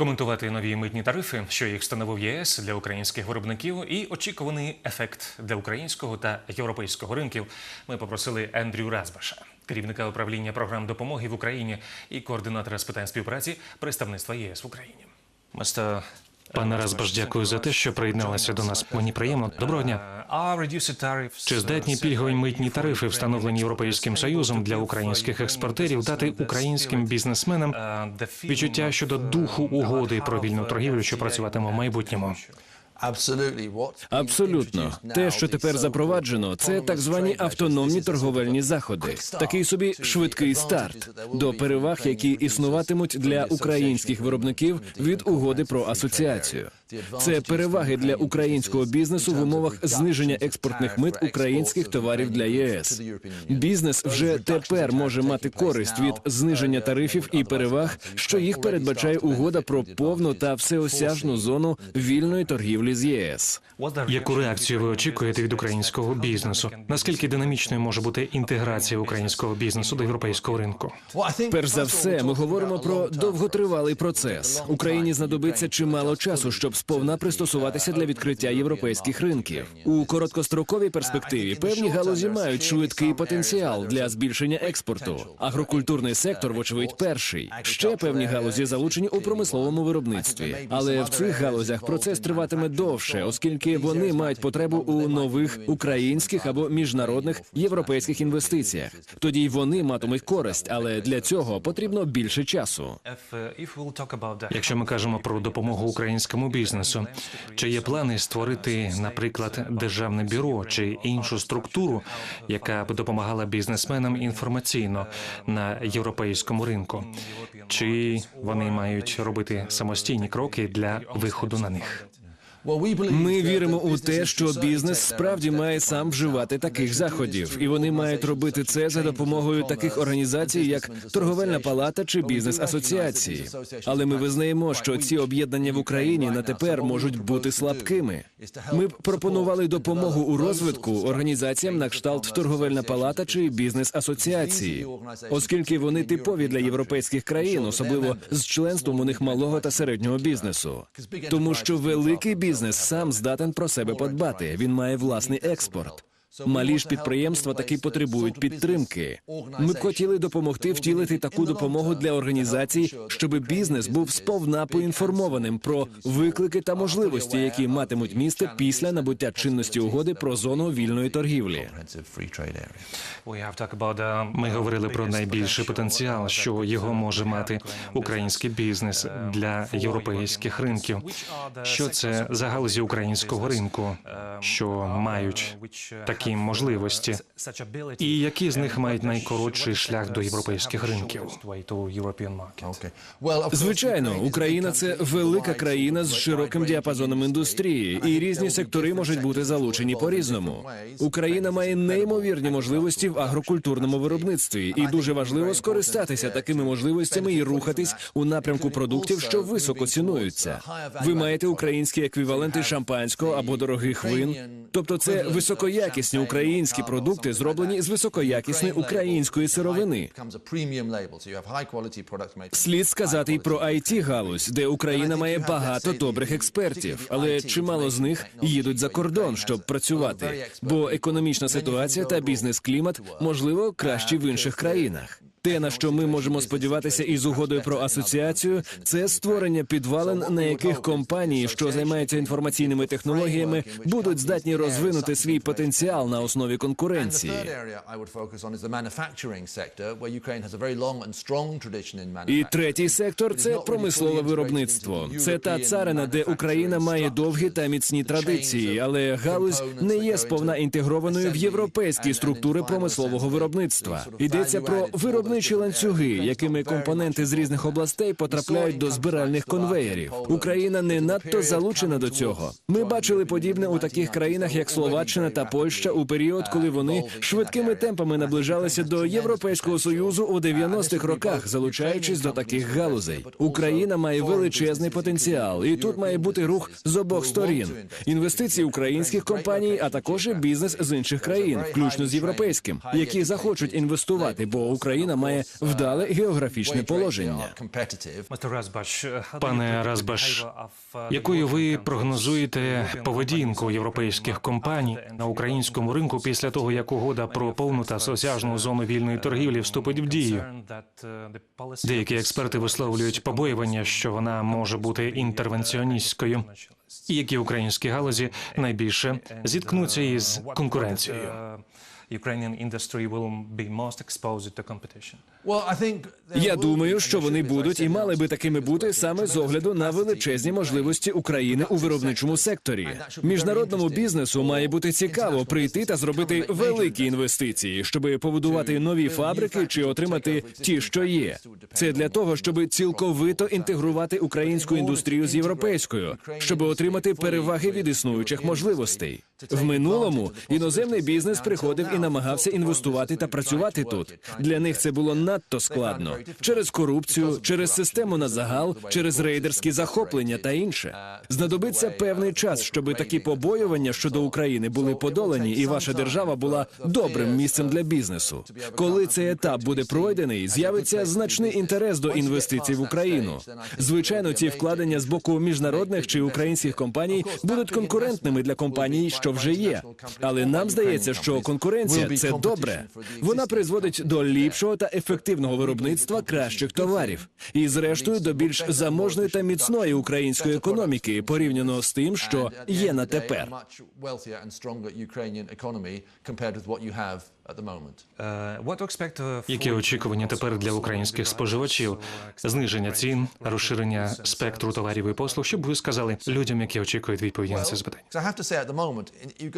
Коментувати нові митні тарифи, що їх встановив ЄС для українських виробників, і очікуваний ефект для українського та європейського ринків. Ми попросили Ендрю Разбаша, керівника управління програм допомоги в Україні і координатора з питань співпраці представництва єС в Україні. Мистер Пане Разбаш, дякую за те, що приєдналися до нас. Мені приємно. Доброго дня. Чи здатні пільгові митні тарифи, встановлені Європейським Союзом для українських експортерів, дати українським бізнесменам відчуття щодо духу угоди про вільну торгівлю, що працюватиме в майбутньому? Абсолютно, те, що тепер запроваджено, це так звані автономні торговельні заходи. Такий собі швидкий старт до переваг, які існуватимуть для українських виробників від угоди про асоціацію. Це переваги для українського бізнесу в умовах зниження експортних мит українських товарів для ЄС. Бізнес вже тепер може мати користь від зниження тарифів і переваг, що їх передбачає угода про повну та всеосяжну зону вільної торгівлі з ЄС. Яку реакцію ви очікуєте від українського бізнесу? Наскільки динамічною може бути інтеграція українського бізнесу до європейського ринку? Перш за все, ми говоримо про довготривалий процес. Україні знадобиться чимало часу, щоб сповна пристосуватися для відкриття європейських ринків. У короткостроковій перспективі певні галузі мають швидкий потенціал для збільшення експорту. Агрокультурний сектор, вочевидь, перший. Ще певні галузі залучені у промисловому виробництві. Але в цих галузях процес триватиме довше, оскільки вони мають потребу у нових українських або міжнародних європейських інвестиціях. Тоді й вони матимуть користь, але для цього потрібно більше часу. Якщо ми кажемо про допомогу українському бізнесу, чи є плани створити, наприклад, державне бюро чи іншу структуру, яка б допомагала бізнесменам інформаційно на європейському ринку? Чи вони мають робити самостійні кроки для виходу на них? Ми віримо у те, що бізнес справді має сам вживати таких заходів, і вони мають робити це за допомогою таких організацій, як торговельна палата чи бізнес-асоціації. Але ми визнаємо, що ці об'єднання в Україні на тепер можуть бути слабкими. Ми б пропонували допомогу у розвитку організаціям на кшталт торговельна палата чи бізнес-асоціації, оскільки вони типові для європейських країн, особливо з членством у них малого та середнього бізнесу, тому що великий бізнес сам здатен про себе подбати. Він має власний експорт. Малі ж підприємства таки потребують підтримки. Ми б хотіли допомогти втілити таку допомогу для організацій, щоб бізнес був сповна поінформованим про виклики та можливості, які матимуть місце після набуття чинності угоди про зону вільної торгівлі. Ми говорили про найбільший потенціал, що його може мати український бізнес для європейських ринків. Що це за галузі українського ринку, що мають такі можливості, і які з них мають найкоротший шлях до європейських ринків? Звичайно, Україна це велика країна з широким діапазоном індустрії, і різні сектори можуть бути залучені по різному. Україна має неймовірні можливості в агрокультурному виробництві, і дуже важливо скористатися такими можливостями і рухатись у напрямку продуктів, що високо цінуються. Ви маєте українські еквіваленти шампанського або дорогих вин. Тобто, це високоякісні українські продукти, зроблені з високоякісної української сировини. Слід сказати й про it галузь, де Україна має багато добрих експертів, але чимало з них їдуть за кордон, щоб працювати. Бо економічна ситуація та бізнес-клімат можливо кращі в інших країнах. Те, на що ми можемо сподіватися із угодою про асоціацію, це створення підвалин, на яких компанії, що займаються інформаційними технологіями, будуть здатні розвинути свій потенціал на основі конкуренції. І третій сектор це промислове виробництво. Це та царина, де Україна має довгі та міцні традиції, але галузь не є сповна інтегрованою в європейські структури промислового виробництва. Йдеться про виробництво виробничі ланцюги, якими компоненти з різних областей потрапляють до збиральних конвеєрів. Україна не надто залучена до цього. Ми бачили подібне у таких країнах, як Словаччина та Польща, у період, коли вони швидкими темпами наближалися до Європейського союзу у 90-х роках, залучаючись до таких галузей. Україна має величезний потенціал, і тут має бути рух з обох сторін: інвестиції українських компаній, а також і бізнес з інших країн, включно з європейським, які захочуть інвестувати, бо Україна має вдале географічне положення. Пане Разбаш, якою ви прогнозуєте поведінку європейських компаній на українському ринку після того, як угода про повну та осяжну зону вільної торгівлі вступить в дію? Деякі експерти висловлюють побоювання, що вона може бути інтервенціоністською. Які українські галузі найбільше зіткнуться із конкуренцією? Ukrainian industry will be most exposed to competition. Я думаю, що вони будуть і мали би такими бути саме з огляду на величезні можливості України у виробничому секторі. Міжнародному бізнесу має бути цікаво прийти та зробити великі інвестиції, щоб побудувати нові фабрики чи отримати ті, що є. Це для того, щоб цілковито інтегрувати українську індустрію з європейською, щоб отримати переваги від існуючих можливостей. В минулому іноземний бізнес приходив і намагався інвестувати та працювати тут. Для них це було надто складно через корупцію, через систему на загал, через рейдерські захоплення та інше. Знадобиться певний час, щоб такі побоювання щодо України були подолані, і ваша держава була добрим місцем для бізнесу. Коли цей етап буде пройдений, з'явиться значний інтерес до інвестицій в Україну. Звичайно, ці вкладення з боку міжнародних чи українських компаній будуть конкурентними для компаній, що вже є. Але нам здається, що конкуренція це добре. Вона призводить до ліпшого та ефективного виробництва кращих товарів, і зрештою до більш заможної та міцної української економіки порівняно з тим, що є на тепер. Е, What to expect uh, Які очікування тепер для українських споживачів? Зниження цін, розширення спектру товарів і послуг. Що б ви сказали людям, які очікують відповіді на це запитання?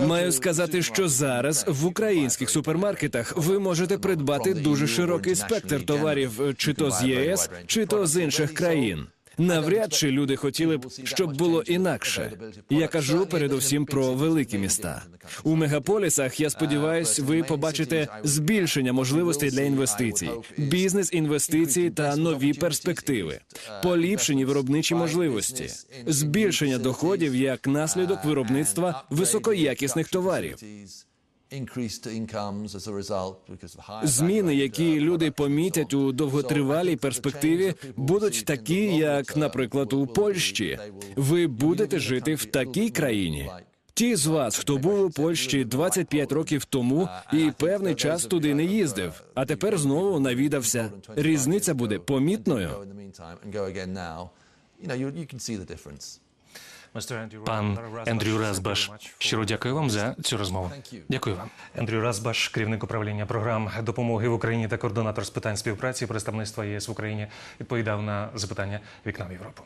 Маю сказати, що зараз в українських супермаркетах ви можете придбати дуже широкий спектр товарів, е, чи то з ЄС, чи то з інших країн. Навряд чи люди хотіли б, щоб було інакше. Я кажу передусім про великі міста. У мегаполісах, я сподіваюся, ви побачите збільшення можливостей для інвестицій, бізнес інвестицій та нові перспективи, поліпшені виробничі можливості, збільшення доходів як наслідок виробництва високоякісних товарів. Зміни, які люди помітять у довготривалій перспективі, будуть такі, як, наприклад, у Польщі. Ви будете жити в такій країні. Ті з вас, хто був у Польщі 25 років тому і певний час туди не їздив, а тепер знову навідався. Різниця буде помітною. Пан Ендрю Разбаш, щиро дякую вам за цю розмову. Дякую вам. Ендрю Разбаш, керівник управління програм допомоги в Україні та координатор з питань співпраці представництва ЄС в Україні, відповідав на запитання вікна в Європу.